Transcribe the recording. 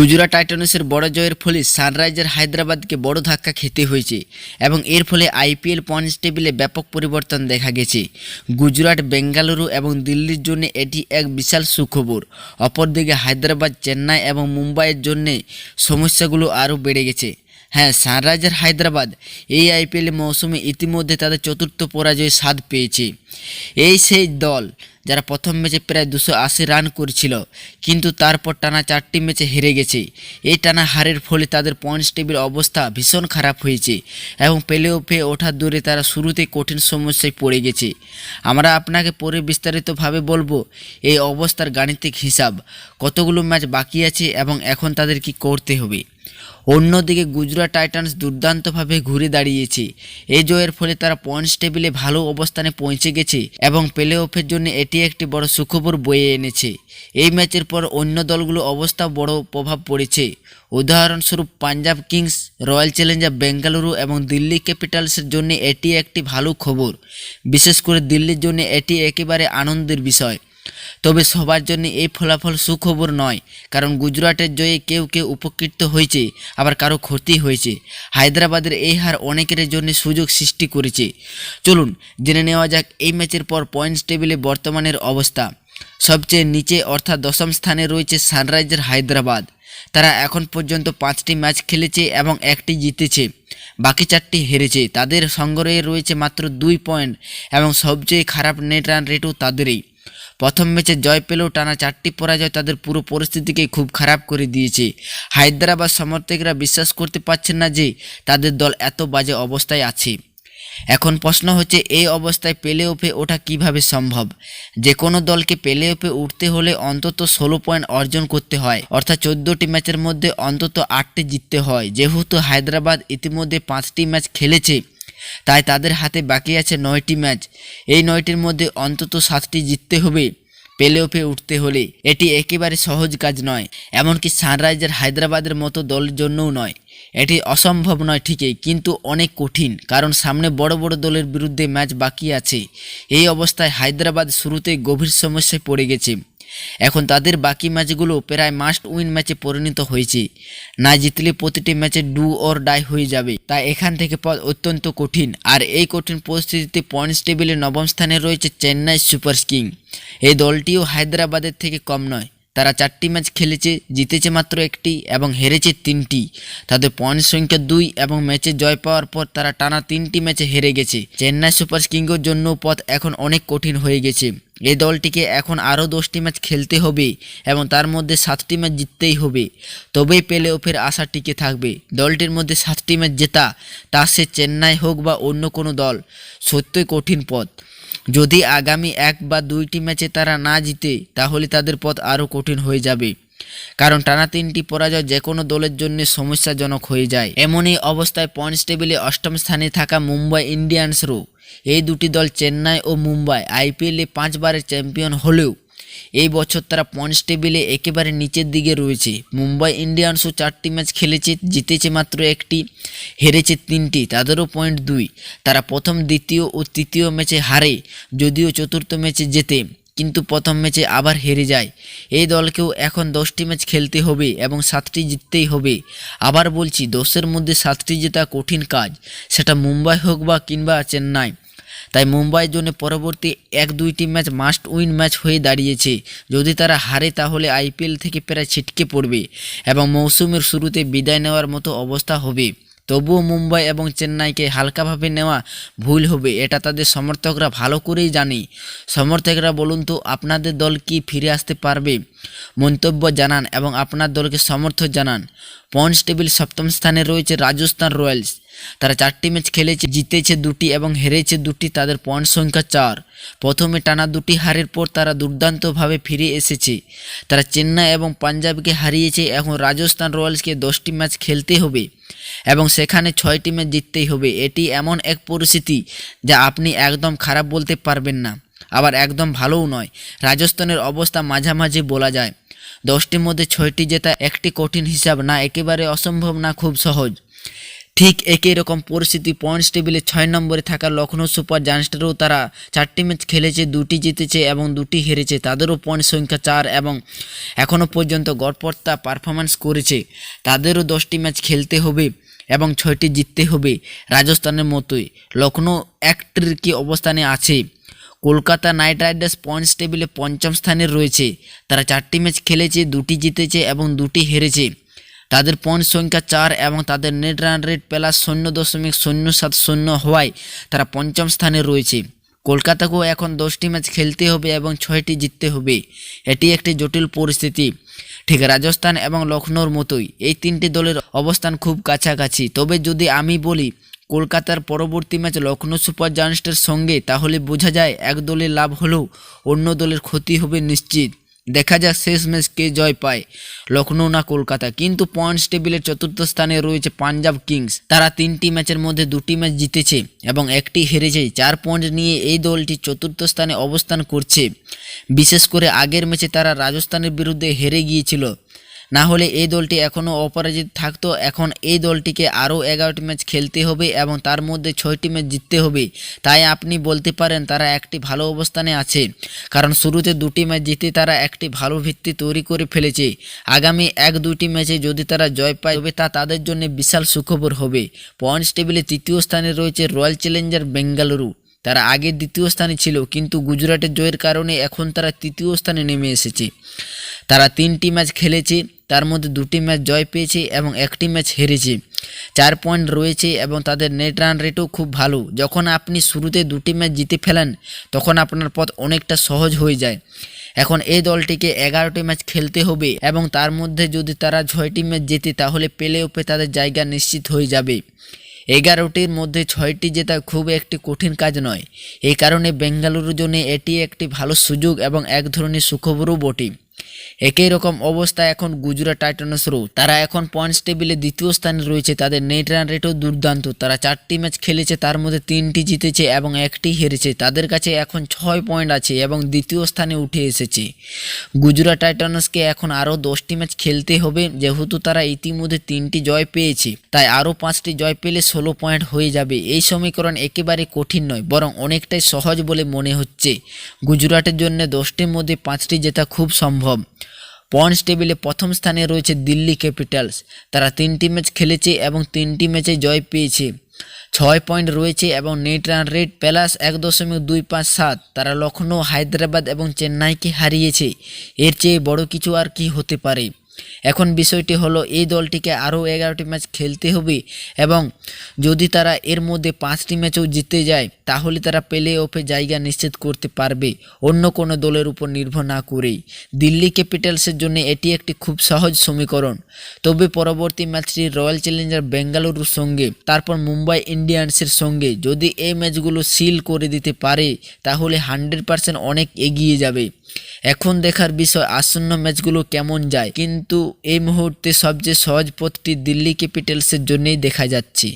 গুজরাট টাইটানসের বড় জয়ের ফলে সানরাইজার হায়দ্রাবাদকে বড় ধাক্কা খেতে হয়েছে এবং এর ফলে আইপিএল পয়েন্টস টেবিলে ব্যাপক পরিবর্তন দেখা গেছে। গুজরাট, বেঙ্গালুরু এবং দিল্লির জন্য এটি এক বিশাল সুখবর। অপরদিকে হায়দ্রাবাদ, চেন্নাই এবং মুম্বাইয়ের জন্য সমস্যাগুলো আরও বেড়ে গেছে। হ্যাঁ সানরাইজার হায়দ্রাবাদ এই আইপিএল মৌসুমে ইতিমধ্যে তাদের চতুর্থ পরাজয়ের স্বাদ পেয়েছে। এই সেই দল যারা প্রথম ম্যাচে প্রায় দুশো আশি রান করেছিল, কিন্তু তারপর টানা চারটি ম্যাচে হেরে গেছে। এই টানা হারের ফলে তাদের পয়েন্টস টেবিল অবস্থা ভীষণ খারাপ হয়েছে এবং পেলে ওপে ওঠার দূরে তারা শুরুতে কঠিন সমস্যায় পড়ে গেছে। আমরা আপনাকে পরে বিস্তারিতভাবে বলব এই অবস্থার গাণিতিক হিসাব, কতগুলো ম্যাচ বাকি আছে এবং এখন তাদের কি করতে হবে। অন্যদিকে গুজরাট টাইটান্স দুর্দান্তভাবে ঘুরে দাঁড়িয়েছে। এই জয়ের ফলে তারা পয়েন্টস টেবিলে ভালো অবস্থানে পৌঁছে গেছে এবং প্লে অফের জন্য এটি একটি বড় সুখবর বয়ে এনেছে। এই ম্যাচের পর অন্য দলগুলো অবস্থা বড় প্রভাব পড়েছে। উদাহরণস্বরূপ Punjab Kings, Royal Challenger Bengaluru এবং দিল্লি ক্যাপিটালসের জন্য এটি একটি ভালো খবর। বিশেষ করে দিল্লির জন্য এটি একেবারে আনন্দের বিষয়। তবে সবার জন্য এই ফলাফল সুখবর নয়, কারণ গুজরাটের জয়ে কেউ কেউ উপকৃত হয়েছে, আবার কারও ক্ষতি হয়েছে। হায়দ্রাবাদের এই হার অনেকের জন্য সুযোগ সৃষ্টি করেছে। চলুন, জেনে নেওয়া যাক এই ম্যাচের পর পয়েন্টস টেবিলে বর্তমানের অবস্থা। সবচেয়ে নিচে অর্থাৎ দশম স্থানে রয়েছে সানরাইজার হায়দ্রাবাদ। তারা এখন পর্যন্ত পাঁচটি ম্যাচ খেলেছে এবং একটি জিতেছে। বাকি চারটি হেরেছে। তাদের সংগ্রহে রয়েছে মাত্র দুই পয়েন্ট এবং সবচেয়ে খারাপ নেট রান রেটও তাদেরই। প্রথম ম্যাচে জয় পেলেও টানা চারটি পরাজয় তাদের পুরো পরিস্থিতিকে খুব খারাপ করে দিয়েছে। হায়দ্রাবাদ সমর্থকরা বিশ্বাস করতে পারছেন না যে তাদের দল এত বাজে অবস্থায় আছে। এখন প্রশ্ন হচ্ছে, এই অবস্থায় পেলে ওপে ওঠা কীভাবে সম্ভব? যে কোনো দলকে পেলে ওপে উঠতে হলে অন্তত ষোলো পয়েন্ট অর্জন করতে হয়। অর্থাৎ চোদ্দোটি ম্যাচের মধ্যে অন্তত আটটি জিততে হয়। যেহেতু হায়দ্রাবাদ ইতিমধ্যে পাঁচটি ম্যাচ খেলেছে তাই তাদের হাতে বাকি আছে নয়টি ম্যাচ। এই নয়টির মধ্যে অন্তত সাতটি জিততে হবে পেলে ওপে উঠতে হলে। এটি একেবারে সহজ কাজ নয়, এমনকি সানরাইজার হায়দ্রাবাদের মতো দলের জন্যও নয়। এটি অসম্ভব নয় ঠিকই, কিন্তু অনেক কঠিন, কারণ সামনে বড় বড় দলের বিরুদ্ধে ম্যাচ বাকি আছে। এই অবস্থায় হায়দ্রাবাদ শুরুতেই গভীর সমস্যায় পড়ে গেছে। এখন তাদের বাকি ম্যাচগুলো প্রায় মাস্ট উইন ম্যাচে পরিণত হয়েছে। না জিতলে প্রতিটি ম্যাচে ডু অর ডাই হয়ে যাবে। তাই এখান থেকে পথ অত্যন্ত কঠিন। আর এই কঠিন পরিস্থিতিতে পয়েন্টস টেবিলে নবম স্থানে রয়েছে চেন্নাই সুপার কিং। এই দলটিও হায়দ্রাবাদের থেকে কম নয়। তারা চারটি ম্যাচ খেলেছে, জিতেছে মাত্র একটি এবং হেরেছে তিনটি। তাদের পয়েন্ট সংখ্যা দুই এবং ম্যাচে জয় পাওয়ার পর তারা টানা তিনটি ম্যাচে হেরে গেছে। চেন্নাই সুপার কিংসের জন্য পথ এখন অনেক কঠিন হয়ে গেছে। এই দলটিকে এখন আরও দশটি ম্যাচ খেলতে হবে এবং তার মধ্যে সাতটি ম্যাচ জিততেই হবে। তবেই পেলে অফের আশা টিকে থাকবে। দলটির মধ্যে সাতটি ম্যাচ জেতা, তা সে চেন্নাই হোক বা অন্য কোনো দল, সত্যই কঠিন পথ। যদি আগামী এক বা দুইটি ম্যাচে তারা না জিতে, তাহলে তাদের পথ আরও কঠিন হয়ে যাবে। কারণ টানা তিনটি পরাজয় যে কোনো দলের জন্য সমস্যাজনক হয়ে যায়। এমনই অবস্থায় পয়েন্টস টেবিলে অষ্টম স্থানে থাকা মুম্বাই ইন্ডিয়ান্সরও এই দুটি দল চেন্নাই ও মুম্বাই আইপিএলে পাঁচবারের চ্যাম্পিয়ন হলেও এই বছর তারা পয়েন্টস টেবিলে একেবারে নিচের দিকে রয়েছে। মুম্বাই ইন্ডিয়ান্সও চারটি ম্যাচ খেলেছে, জিতেছে মাত্র একটি, হেরেছে তিনটি, তাদেরও পয়েন্ট দুই। তারা প্রথম, দ্বিতীয় ও তৃতীয় ম্যাচে হারে, যদিও চতুর্থ ম্যাচে জেতে কিন্তু প্রথম ম্যাচে আবার হেরে যায়। এই দলকেও এখন দশটি ম্যাচ খেলতে হবে এবং সাতটি জিততেই হবে। আবার বলছি, দশের মধ্যে সাতটি জেতা কঠিন কাজ, সেটা মুম্বাই হোক বা কিংবা চেন্নাই। তাই মুম্বাইয়ের জন্য পরবর্তী এক দুইটি ম্যাচ মাস্ট উইন ম্যাচ হয়ে দাঁড়িয়েছে। যদি তারা হারে, তাহলে আইপিএল থেকে প্রায় ছিটকে পড়বে এবং মৌসুমের শুরুতে বিদায় নেওয়ার মতো অবস্থা হবে। তবুও মুম্বাই এবং চেন্নাইকে হালকাভাবে নেওয়া ভুল হবে, এটা তাদের সমর্থকরা ভালো করেই জানে। সমর্থকরা বলুন তো, আপনাদের দল কি ফিরে আসতে পারবে? মন্তব্য জানান এবং আপনার দলকে সমর্থন জানান। পয়েন্টস টেবিল সপ্তম স্থানে রয়েছে রাজস্থান রয়্যালস। তারা চারটি ম্যাচ খেলেছে, জিতেছে দুটি এবং হেরেছে দুটি, তাদের পয়েন্ট সংখ্যা চার। প্রথমে টানা দুটি হারের পর তারা দুর্দান্তভাবে ফিরে এসেছে। তারা চেন্নাই এবং পাঞ্জাবকে হারিয়েছে, এখন রাজস্থান রয়্যালসকে দশটি ম্যাচ খেলতে হবে। এবং সেখানে ছয় টিমে জিততেই হবে। এটি এমন এক পরিস্থিতি যা আপনি একদম খারাপ বলতে পারবেন না, আবার একদম ভালোও নয়। রাজস্থানের অবস্থা মাঝামাঝি বলা যায়। দশটির মধ্যে ছয়টি জেতা একটি কঠিন হিসাব না, একেবারে অসম্ভব না, খুব সহজ। ঠিক একই রকম পরিস্থিতি পয়েন্টস টেবিলে ছয় নম্বরে থাকা লখনৌ সুপার জায়ান্টসেরও তারা চারটি ম্যাচ খেলেছে, দুটি জিতেছে এবং দুটি হেরেছে। তাদেরও পয়েন্ট সংখ্যা চার এবং এখনও পর্যন্ত গড়পড়তা পারফরমেন্স করেছে। তাদেরও দশটি ম্যাচ খেলতে হবে এবং ছয়টি জিততে হবে রাজস্থানের মতোই। লখনৌ একটির কি অবস্থানে আছে। কলকাতা নাইট রাইডার্স পয়েন্টস টেবিলে পঞ্চম স্থানে রয়েছে। তারা চারটি ম্যাচ খেলেছে, দুটি জিতেছে এবং দুটি হেরেছে। তাদের পয়েন্ট সংখ্যা চার এবং তাদের নেট রান রেট প্লাস শূন্য দশমিক শূন্য সাত শূন্য হওয়ায় তারা পঞ্চম স্থানে রয়েছে। কলকাতাকেও এখন দশটি ম্যাচ খেলতে হবে এবং ছয়টি জিততে হবে। এটি একটি জটিল পরিস্থিতি। ঠিক রাজস্থান এবং লখনৌর মতোই এই তিনটি দলের অবস্থান খুব কাছাকাছি। তবে যদি আমি বলি, কলকাতার পরবর্তী ম্যাচ লখনৌ সুপার জায়ান্টসের সঙ্গে, তাহলে বোঝা যায় এক দলের লাভ হলেও অন্য দলের ক্ষতি হবে নিশ্চিত। দেখা যাক শেষ ম্যাচ কে জয় পায়। লখনৌ না কলকাতা। কিন্তু পয়েন্টস টেবিলের চতুর্থ স্থানে রয়েছে পাঞ্জাব কিংস তারা তিনটি ম্যাচের মধ্যে দুটি ম্যাচ জিতেছে এবং একটি হেরেছে। চার পয়েন্ট নিয়ে এই দলটি চতুর্থ স্থানে অবস্থান করছে। বিশেষ করে আগের ম্যাচে তারা রাজস্থানের বিরুদ্ধে হেরে গিয়েছিল। না হলে এই দলটি এখনও অপরাজিত থাকতো। এখন এই দলটিকে আরও এগারোটি ম্যাচ খেলতে হবে এবং তার মধ্যে ছয়টি ম্যাচ জিততে হবে। তাই আপনি বলতে পারেন তারা একটি ভালো অবস্থানে আছে। কারণ শুরুতে দুটি ম্যাচ জিতে তারা একটি ভালো ভিত্তি তৈরি করে ফেলেছে। আগামী এক দুটি ম্যাচে যদি তারা জয় পায়, তবে তা তাদের জন্য বিশাল সুখবর হবে। পয়েন্টস টেবিলে তৃতীয় স্থানে রয়েছে রয়্যাল চ্যালেঞ্জার বেঙ্গালুরু। তারা আগে দ্বিতীয় স্থানে ছিল, কিন্তু গুজরাটের জয়ের কারণে এখন তারা তৃতীয় স্থানে নেমে এসেছে। তারা তিনটি ম্যাচ খেলেছে, তার মধ্যে দুটি ম্যাচ জয় পেয়েছে এবং একটি ম্যাচ হেরেছে। চার পয়েন্ট রয়েছে এবং তাদের নেট রান রেটও খুব ভালো। যখন আপনি শুরুতে দুটি ম্যাচ জিতে ফেলেন, তখন আপনার পথ অনেকটা সহজ হয়ে যায়। এখন এই দলটিকে এগারোটি ম্যাচ খেলতে হবে এবং তার মধ্যে যদি তারা ছয়টি ম্যাচ জেতে, তাহলে পেলে ওপে তাদের জায়গা নিশ্চিত হয়ে যাবে। এগারোটির মধ্যে ছয়টি জেতা খুব একটি কঠিন কাজ নয়। এই কারণে বেঙ্গালুরু জন্য এটি একটি ভালো সুযোগ এবং এক ধরনের সুখবরও বটে। একই রকম অবস্থা এখন গুজরাট টাইটানসরও তারা এখন পয়েন্টস টেবিলে দ্বিতীয় স্থানে রয়েছে, তাদের নেট রান রেটও দুর্দান্ত। তারা চারটি ম্যাচ খেলেছে, তার মধ্যে তিনটি জিতেছে এবং একটি হেরেছে। তাদের কাছে এখন ছয় পয়েন্ট আছে এবং দ্বিতীয় স্থানে উঠে এসেছে। গুজরাট টাইটানসকে এখন আরও দশটি ম্যাচ খেলতে হবে, যেহেতু তারা ইতিমধ্যে তিনটি জয় পেয়েছে। তাই আরও পাঁচটি জয় পেলে ষোলো পয়েন্ট হয়ে যাবে। এই সমীকরণ একেবারে কঠিন নয়, বরং অনেকটাই সহজ বলে মনে হচ্ছে। গুজরাটের জন্য দশটির মধ্যে পাঁচটি জেতা খুব সম্ভব। পয়েন্টস টেবিলে প্রথম স্থানে রয়েছে দিল্লি ক্যাপিটালস। তারা তিনটি ম্যাচ খেলেছে এবং তিনটি ম্যাচে জয় পেয়েছে। ছয় পয়েন্ট রয়েছে এবং নেট রান রেট প্লাস এক দশমিক দুই পাঁচ সাত। তারা লখনৌ হায়দ্রাবাদ এবং চেন্নাইকে হারিয়েছে। এর চেয়ে বড় কিছু আর কি হতে পারে? এখন বিষয়টি হলো, এই দলটিকে আরও এগারোটি ম্যাচ খেলতে হবে এবং যদি তারা এর মধ্যে পাঁচটি ম্যাচও জিতে যায় তাহলে তারা প্লে অফে জায়গা নিশ্চিত করতে পারবে। অন্য কোনো দলের উপর নির্ভর না করেই। দিল্লি ক্যাপিটালসের জন্য এটি একটি খুব সহজ সমীকরণ। তবে পরবর্তী ম্যাচটি রয়্যাল চ্যালেঞ্জার বেঙ্গালুরুর সঙ্গে, তারপর মুম্বাই ইন্ডিয়ান্সের সঙ্গে। যদি এই ম্যাচগুলো সিল করে দিতে পারে, তাহলে হান্ড্রেড পার্সেন্ট অনেক এগিয়ে যাবে। এখন দেখার বিষয়, আসন্ন ম্যাচগুলো কেমন যায়? কিন্তু এই মুহূর্তে সবচেয়ে সহজ পথটি দিল্লি ক্যাপিটালসের জন্যই দেখা যাচ্ছে।